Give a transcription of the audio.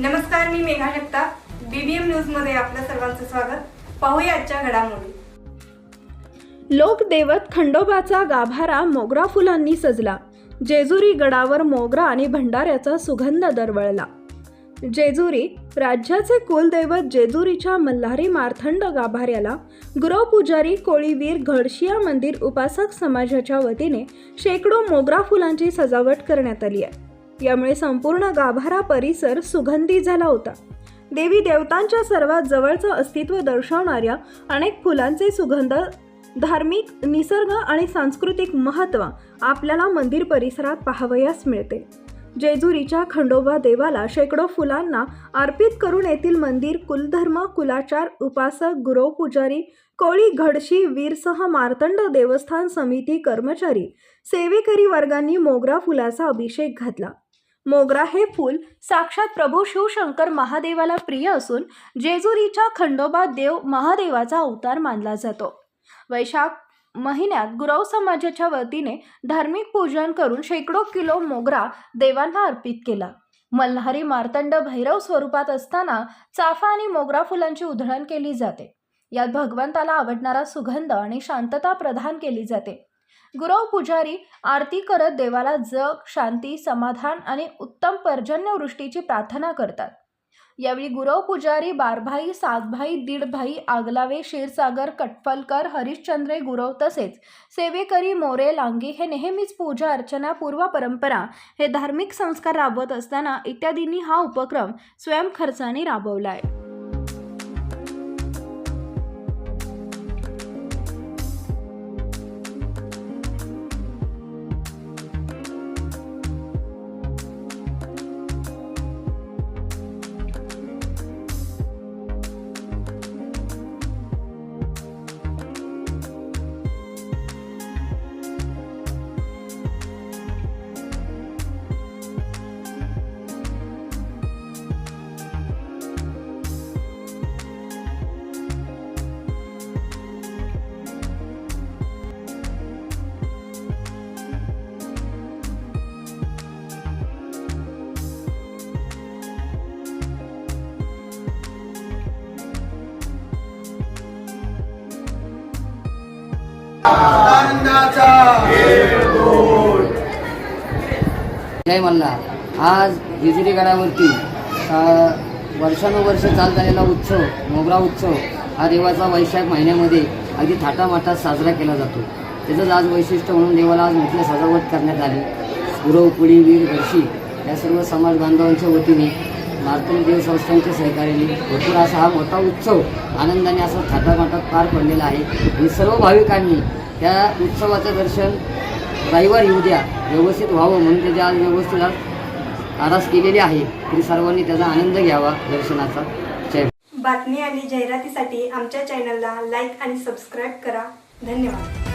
नमस्कार मी मेघा जगताप. बीबीएम न्यूजमध्ये आपलं सर्वांचं स्वागत. पाहूया आजच्या घडामोडी. लोकदैवत खंडोबाचा गाभारा मोगरा फुलांनी सजला. जेजुरी गडावर मोगरा आणि भंडाऱ्याचा सुगंध दरवळला. जेजुरी राज्याचे कुलदैवत जेजुरीच्या मल्हारी मारथंड गाभाऱ्याला गृहपुजारी कोळीवीर घडशिया मंदिर उपासक समाजाच्या वतीने शेकडो मोगरा फुलांची सजावट करण्यात आली आहे. यामुळे संपूर्ण गाभारा परिसर सुगंधी झाला होता. देवी देवतांच्या सर्वात जवळचं अस्तित्व दर्शवणाऱ्या अनेक फुलांचे सुगंध धार्मिक निसर्ग आणि सांस्कृतिक महत्त्व आपल्याला मंदिर परिसरात पाहावयास मिळते. जेजुरीच्या खंडोबा देवाला शेकडो फुलांना अर्पित करून येथील मंदिर कुलधर्म कुलाचार उपासक गुरव पुजारी कोळी घडशी वीरसह मार्तंड देवस्थान समिती कर्मचारी सेवेकरी वर्गांनी मोगरा फुलाचा अभिषेक घातला. मोगरा हे फूल साक्षात प्रभू शिवशंकर महादेवाला प्रिय असून जेजुरीच्या खंडोबा देव महादेवाचा अवतार मानला जातो. वैशाख महिन्यात गुरव समाजाच्या वतीने धार्मिक पूजन करून शेकडो किलो मोगरा देवांना अर्पित केला. मल्हारी मार्तंड भैरव स्वरूपात असताना चाफा आणि मोगरा फुलांची उधळण केली जाते. यात भगवंताला आवडणारा सुगंध आणि शांतता प्रदान केली जाते. गुरव पुजारी आरती करत देवाला जग शांती समाधान आणि उत्तम पर्जन्यवृष्टीची प्रार्थना करतात. यावेळी गुरव पुजारी बारभाई सातभाई दीडभाई आगलावे क्षीरसागर कटफलकर हरिश्चंद्रे गुरव तसेच सेवेकरी मोरे लांगी हे नेहमीच पूजा अर्चना पूर्व परंपरा हे धार्मिक संस्कार राबवत असताना इत्यादींनी हा उपक्रम स्वयंखर्चाने राबवला आहे. जय मल्ला आज जेजुरी गडावरती वर्षानुवर्ष चालत आलेला उत्सव मोगरा उत्सव हा देवाचा वैशाख महिन्यामध्ये अगदी थाटामाटात साजरा केला जातो. त्याचंच आज वैशिष्ट्य म्हणून देवाला आज मोठी सजावट करण्यात आली. गुरवपुडी वीर घरशी या सर्व समाज बांधवांच्या वतीने भारतीय देव संस्थांच्या सहकार्याने भरपूर असा हा मोठा उत्सव आनंदाने असा थाटामाटात पार पडलेला आहे. आणि सर्व भाविकांनी त्या उत्सवाचं दर्शन रविवार येऊ द्या व्यवस्थित व्हावं म्हणून त्याच्या आज व्यवस्थित आरास केलेली आहे. तरी सर्वांनी त्याचा आनंद घ्यावा दर्शनाचा. जय बातमी आणि जाहिरातीसाठी आमच्या चॅनलला लाईक आणि सबस्क्राईब करा. धन्यवाद.